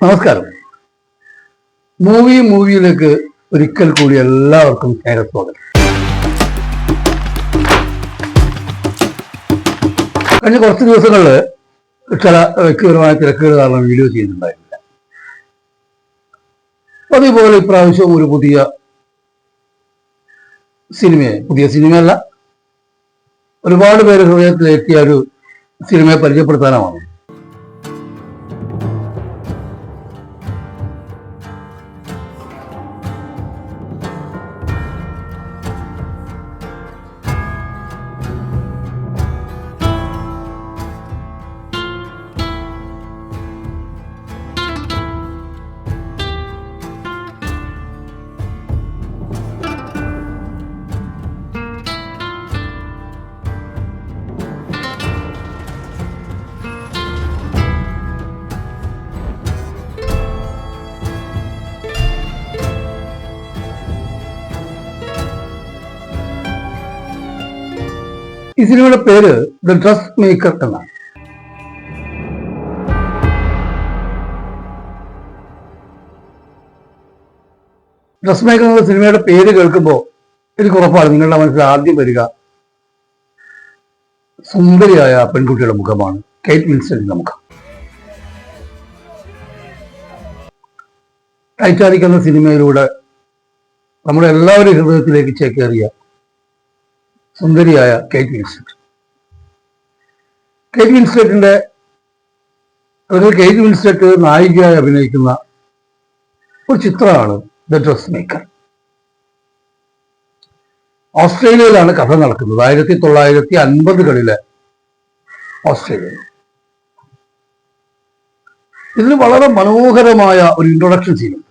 നമസ്കാരം. മൂവി മൂവിയിലേക്ക് ഒരിക്കൽ കൂടി എല്ലാവർക്കും സ്നേഹസ്വാഗതം കഴിഞ്ഞ കുറച്ച് ദിവസങ്ങളിൽ ചില വ്യക്തിപരമായ തിരക്കുകൾ കാരണം വീഡിയോ ചെയ്യുന്നുണ്ടായിരുന്നില്ല. അതേപോലെ ഇപ്രാവശ്യവും ഒരു പുതിയ സിനിമയെ പുതിയ സിനിമയല്ല ഒരുപാട് പേര് ഹൃദയത്തിലെത്തിയ ഒരു സിനിമയെ പരിചയപ്പെടുത്താനാണ് ഈ സിനിമയുടെ പേര് ദ ഡ്രസ് മേക്കർ എന്നാണ്. ഡ്രസ് മേക്കർ എന്ന സിനിമയുടെ പേര് കേൾക്കുമ്പോൾ എനിക്ക് ഉറപ്പാണ് നിങ്ങളുടെ മനസ്സിൽ ആദ്യം വരിക. സുന്ദരിയായ പെൺകുട്ടിയുടെ മുഖമാണ്. കെയ്റ്റ് വിൻസെന്റിന്റെ മുഖം. ടൈറ്റാനിക് എന്ന സിനിമയിലൂടെ നമ്മുടെ എല്ലാവരും ഹൃദയത്തിലേക്ക് ചേക്കേറിയ സുന്ദരിയായ കേറ്റ് വിൻസ്റ്ററ്റ് കേറ്റ് വിൻസ്റ്ററ്റിന്റെ കെ കേറ്റ് വിൻസ്റ്ററ്റ് നായികയായി അഭിനയിക്കുന്ന ഒരു ചിത്രമാണ് ദ ഡ്രസ് മേക്കർ. ഓസ്ട്രേലിയയിലാണ് കഥ നടക്കുന്നത്. ആയിരത്തി തൊള്ളായിരത്തി അൻപതുകളിലെ ഓസ്ട്രേലിയ. ഇതിന് വളരെ മനോഹരമായ ഒരു ഇൻട്രൊഡക്ഷൻ സീനുണ്ട്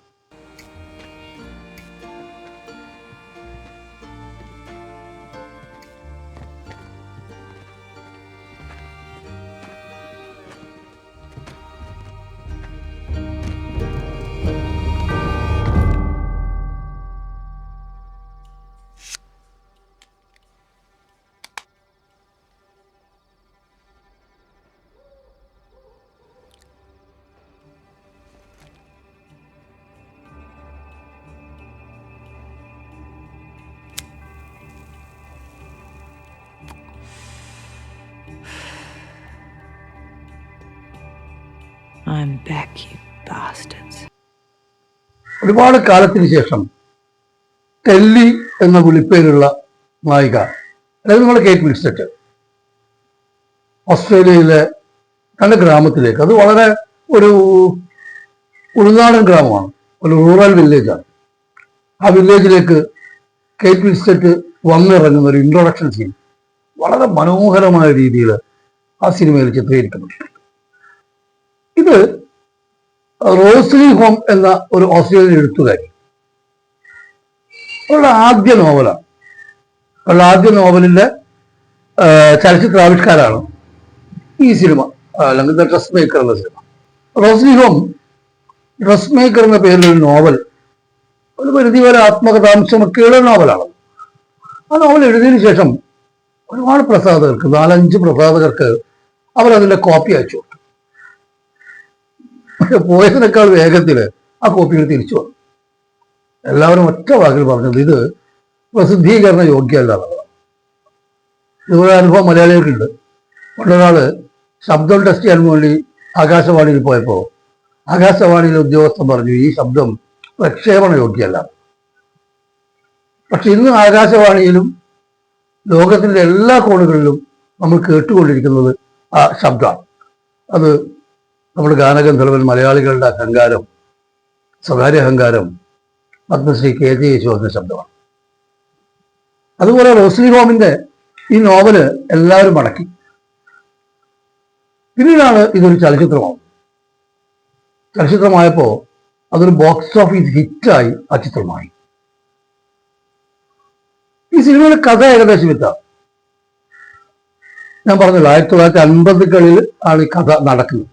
ഒരുപാട് കാലത്തിന് ശേഷം ടെല്ലി എന്ന വിളിപ്പേരുള്ള നായിക അതായത് നമ്മുടെ കേക്ക് വിൻസ്റ്ററ്റ് ഓസ്ട്രേലിയയിലെ തന്റെ ഗ്രാമത്തിലേക്ക്. അത് വളരെ ഒരു ഉൾനാടൻ ഗ്രാമമാണ് ഒരു റൂറൽ വില്ലേജാണ്. ആ വില്ലേജിലേക്ക് കേക്ക് വിൻസ്റ്ററ്റ് വന്നിറങ്ങുന്ന ഒരു ഇൻട്രൊഡക്ഷൻ സീൻ വളരെ മനോഹരമായ രീതിയിൽ ആ സിനിമയിൽ ചിത്രീകരിക്കപ്പെട്ടിട്ടുണ്ട് ഇത് റോസ്ലി ഹോം എന്ന ഒരു ഓസ്ട്രേലിയൻ എഴുത്തുകാരി. അവളുടെ ആദ്യ നോവലാണ്. അവളുടെ ആദ്യ നോവലിന്റെ ചലച്ചിത്ര ചലച്ചിത്രാവിഷ്കാരാണ് ഈ സിനിമ അല്ലെങ്കിൽ ദ ഡ്രസ് മേക്കർ എന്ന സിനിമ. റോസ്ലി ഹോം ഡ്രസ് മേക്കർ എന്ന പേരിലൊരു നോവൽ ഒരു പരിധി വരെ ആത്മകഥാംശമൊക്കെയുള്ള നോവലാണ്. ആ നോവൽ എഴുതിയതിനു ശേഷം ഒരുപാട് പ്രസാധകർക്ക് നാലഞ്ച് പ്രസാധകർക്ക് അവർ അതിന്റെ കോപ്പി അയച്ചു പക്ഷെ പോയതിനേക്കാൾ വേഗത്തിൽ ആ കോപ്പികൾ തിരിച്ചു വന്നു. എല്ലാവരും ഒറ്റ വാക്കിൽ പറഞ്ഞത് ഇത് പ്രസിദ്ധീകരണ യോഗ്യമല്ല ഇതുപോലെ അനുഭവം മലയാളികൾക്കുണ്ട്. പണ്ടൊരാൾ ശബ്ദം ടെസ്റ്റ് ചെയ്യാൻ വേണ്ടി ആകാശവാണിയിൽ പോയപ്പോൾ ആകാശവാണിയിലെ ഉദ്യോഗസ്ഥൻ പറഞ്ഞു ഈ ശബ്ദം പ്രക്ഷേപണ യോഗ്യമല്ല പക്ഷെ ഇന്ന് ആകാശവാണിയിലും ലോകത്തിന്റെ എല്ലാ കോണുകളിലും നമ്മൾ കേട്ടുകൊണ്ടിരിക്കുന്നത് ആ ശബ്ദമാണ്. അത് നമ്മുടെ ഗാനഗന്ധർവൻ മലയാളികളുടെ അഹങ്കാരം സ്വകാര്യ അഹങ്കാരം പത്മശ്രീ കെ ജെ യേശുവിന്റെ ശബ്ദമാണ്. അതുപോലെ റോസ്ലി ഹോമിന്റെ ഈ നോവൽ എല്ലാവരും മടക്കി. പിന്നീടാണ് ഇതൊരു ചലച്ചിത്രമാവും. ചലച്ചിത്രമായപ്പോ അതൊരു ബോക്സ് ഓഫീസ് ഹിറ്റായി ആ ചിത്രമായി. ഈ സിനിമയുടെ കഥ ഏകദേശം ഇതാണ് ഞാൻ പറഞ്ഞല്ലോ ആയിരത്തി തൊള്ളായിരത്തി അൻപതുകളിൽ ആണ് ഈ കഥ നടക്കുന്നത്.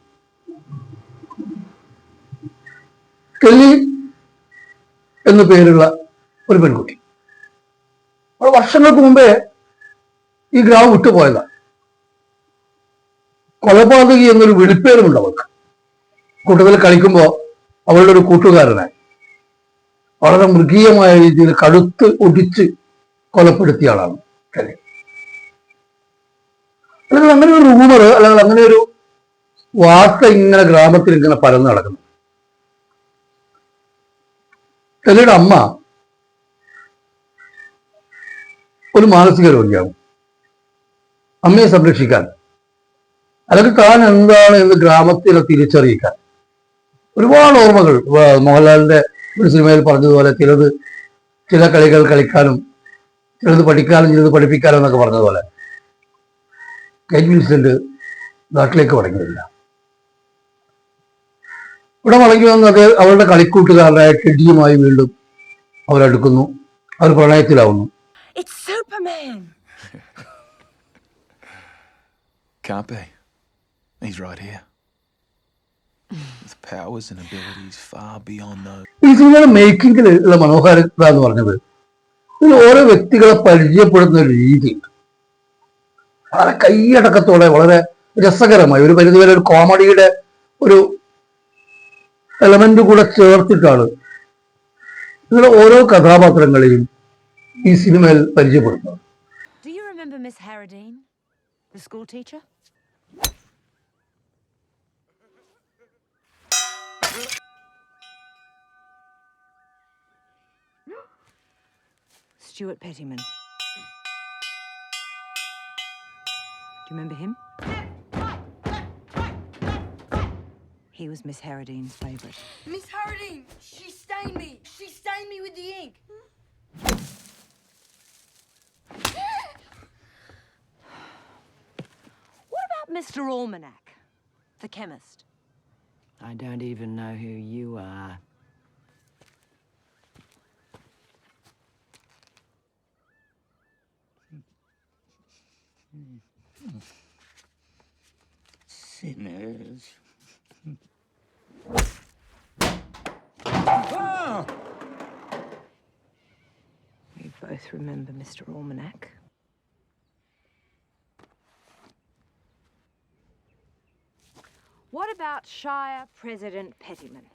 കെല്ലി എന്ന പേരുള്ള ഒരു പെൺകുട്ടി. അവൾ വർഷങ്ങൾക്ക് മുമ്പേ ഈ ഗ്രാമം വിട്ടുപോയതാണ് കൊലപാതകി എന്നൊരു വിളിപ്പേരുമുണ്ട് അവൾക്ക്. കൂട്ടത്തിൽ കളിക്കുമ്പോൾ അവളുടെ ഒരു കൂട്ടുകാരനെ വളരെ മൃഗീയമായ രീതിയിൽ കടുത്ത് ഒടിച്ച് കൊലപ്പെടുത്തിയ ആളാണ് ടെലി അല്ലെങ്കിൽ അങ്ങനെ ഒരു റൂമർ അല്ലെങ്കിൽ അങ്ങനെ ഒരു വാർത്ത ഇങ്ങനെ ഗ്രാമത്തിൽ ഇങ്ങനെ പരന്നു നടക്കുന്നു. ടെലിയുടെ അമ്മ ഒരു മാനസിക രോഗിയാണ് അമ്മയെ സംരക്ഷിക്കാൻ അല്ലെങ്കിൽ താൻ എന്താണ് എന്ന് ഗ്രാമത്തിലെ തിരിച്ചറിയിക്കാൻ. ഒരുപാട് ഓർമ്മകൾ മോഹൻലാലിന്റെ ഒരു സിനിമയിൽ പറഞ്ഞതുപോലെ ചിലത് ചില കളികൾ കളിക്കാനും ചിലത് പഠിക്കാനും ചിലത് പഠിപ്പിക്കാനും എന്നൊക്കെ പറഞ്ഞതുപോലെ. കേറ്റ് വിൻസെന്റ് നാട്ടിലേക്ക് മടങ്ങിയില്ല. ഇവിടെ മടങ്ങി വന്ന് അത് അവരുടെ കളിക്കൂട്ടുകാരനായ ടെഡിയുമായി വീണ്ടും അവരടുക്കുന്നു അവർ പ്രണയത്തിലാവുന്നു It's Superman! Can't be. He's right here. With powers and abilities far beyond those. ഈ സിനിമയുടെ മേക്കിംഗിൽ ഉള്ള മനോഹാരിത എന്ന് പറഞ്ഞത് ഇതിൽ ഓരോ വ്യക്തികളെ പരിചയപ്പെടുന്ന ഒരു രീതിയുണ്ട് വളരെ കൈയടക്കത്തോടെ വളരെ രസകരമായി ഒരു പരിധിവരെ ഒരു കോമഡിയുടെ ഒരു എലമെന്റ് കൂടെ ചേർത്തിട്ടാണ് നിങ്ങളെ ഓരോ കഥാപാത്രങ്ങളെയും ഈ സിനിമയിൽ പരിചയപ്പെടുന്നത് Stuart Pettyman. Do you remember. He was Miss Harradine's favourite. Miss Harding, she stained me. She stained me with the ink. What about Mr. Almanac, the chemist? I don't even know who you are. remember Mr. Almanac. What about Shire President Pettyman?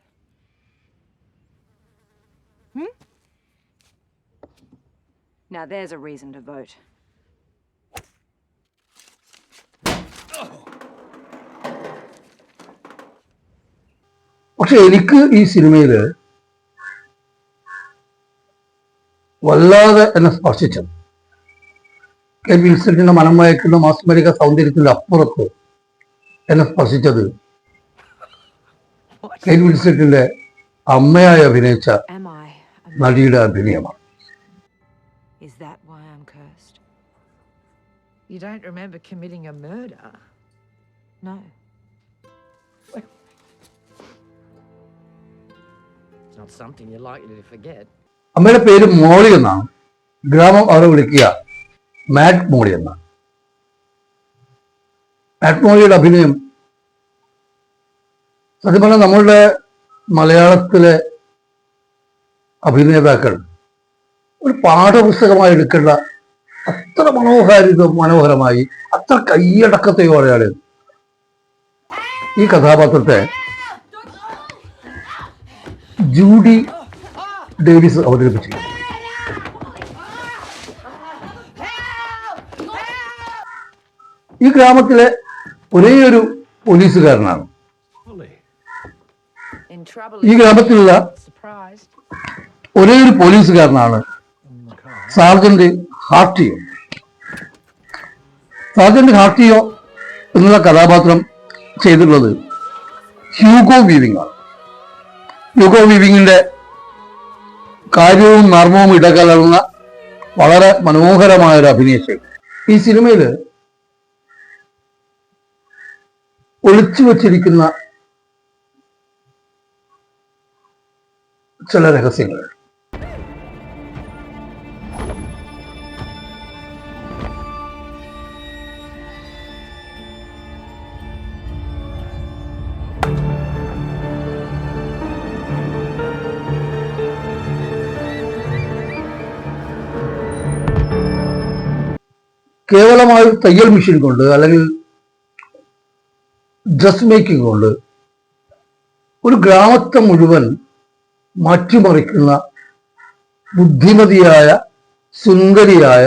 Hmm? Now there's a reason to vote. പക്ഷെ എനിക്ക് ഈ സിനിമയിൽ വല്ലാതെ എന്നെ സ്പർശിച്ചത് K വിൻസെന്റിന്റെ മനം മയക്കുന്ന മാസ്മരിക സൗന്ദര്യത്തിന്റെ അപ്പുറത്ത് എന്നെ സ്പർശിച്ചത് കെ വിൻസെന്റിന്റെ അമ്മയായി അഭിനയിച്ച നടിയുടെ അഭിനയമാണ് Is that why I'm cursed? You don't remember committing a murder? No. It's not something you're likely to forget. അമ്മയുടെ പേര് മോളി എന്നാണ്. ഗ്രാമം അവരെ വിളിക്കുക. മാറ്റ് മോളി എന്നാണ്. മാറ്റ് മോളിയുടെ അഭിനയം സത്യം പറഞ്ഞാൽ നമ്മളുടെ മലയാളത്തിലെ അഭിനേതാക്കൾ ഒരു പാഠപുസ്തകമായി എടുക്കേണ്ട അത്ര മനോഹാരിത മനോഹരമായി അത്ര കൈയടക്കത്തോടെയാണ് ഈ കഥാപാത്രത്തെ ജൂഡി ഡേവിസ് അവതരിപ്പിച്ചു. ഈ ഗ്രാമത്തിലെ ഒരേ ഒരു പോലീസുകാരനാണ്. ഈ ഗ്രാമത്തിലുള്ള. ഒരേ ഒരു പോലീസുകാരനാണ് സാർജന്റ് ഹാർട്ടിയോ. സാർജന്റ് ഹാർട്ടിയോ എന്നുള്ള കഥാപാത്രം ചെയ്തിട്ടുള്ളത് ഹ്യൂഗോ വീവിംഗ് ആണ്. ഹ്യൂഗോ വീവിങ്ങിന്റെ കാര്യവും നർമ്മവും ഇടകലർന്ന വളരെ മനോഹരമായ ഒരു അഭിനയശൈലി. ഈ സിനിമയിൽ ഒളിച്ചു വച്ചിരിക്കുന്ന ചില രഹസ്യങ്ങൾ. കേവലമായ ഒരു തയ്യൽ മെഷീൻ കൊണ്ട് അല്ലെങ്കിൽ ഡ്രസ് മേക്കിംഗ് കൊണ്ട് ഒരു ഗ്രാമത്തെ മുഴുവൻ മാറ്റിമറിക്കുന്ന ബുദ്ധിമതിയായ സുന്ദരിയായ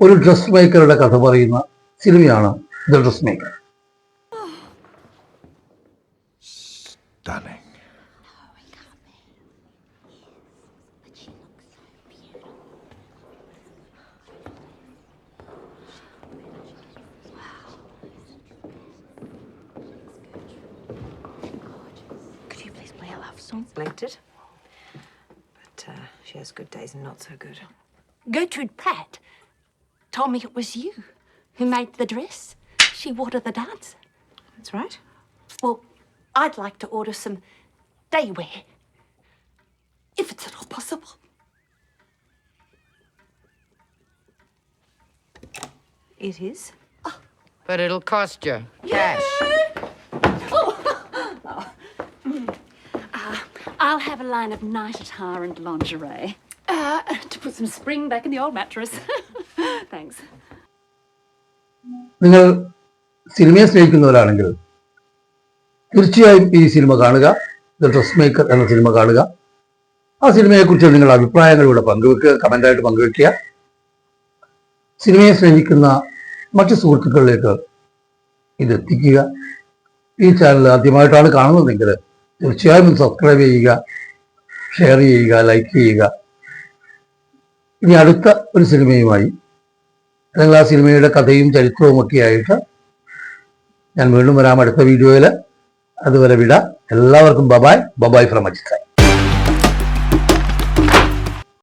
ഒരു ഡ്രസ് മേക്കറുടെ കഥ പറയുന്ന സിനിമയാണ് the dress maker Stunning. Please play a love song? But uh, she has good days and not so good. Gertrude Pratt told me it was you who made the dress she wore to the dance. That's right. Well, I'd like to order some day wear, if it's at all possible. It is. But it'll cost you cash. I'll have a line of night attire and lingerie. Uh, to put some spring back in the old mattress. Thanks. നിങ്ങൾ സിനിമയെ സ്നേഹിക്കുന്നവരാണെങ്കിൽ തീർച്ചയായും ഈ സിനിമ കാണുക the dress maker എന്ന സിനിമ കാണുക ആ സിനിമയെക്കുറിച്ച് നിങ്ങളുടെ അഭിപ്രായങ്ങളിലൂടെ പങ്കുവെക്കുക കമന്റായിട്ട് പങ്കുവെക്കുക സിനിമയെ സ്നേഹിക്കുന്ന മറ്റു സുഹൃത്തുക്കളിലേക്ക് ഇത് എത്തിക്കുക ഈ ചാനൽ ആദ്യമായിട്ടാണ് കാണുന്നതെങ്കിൽ തീർച്ചയായും സബ്സ്ക്രൈബ് ചെയ്യുക ഷെയർ ചെയ്യുക ലൈക്ക് ചെയ്യുക. ഇനി അടുത്ത ഒരു സിനിമയുമായി. അല്ലെങ്കിൽ ആ സിനിമയുടെ കഥയും ചരിത്രവും ഒക്കെ ആയിട്ട് ഞാൻ വീണ്ടും വരാം അടുത്ത വീഡിയോയിൽ. അതുവരെ വിട. എല്ലാവർക്കും ബബായ് ബബായ് ഫ്രം അജിത്തായ്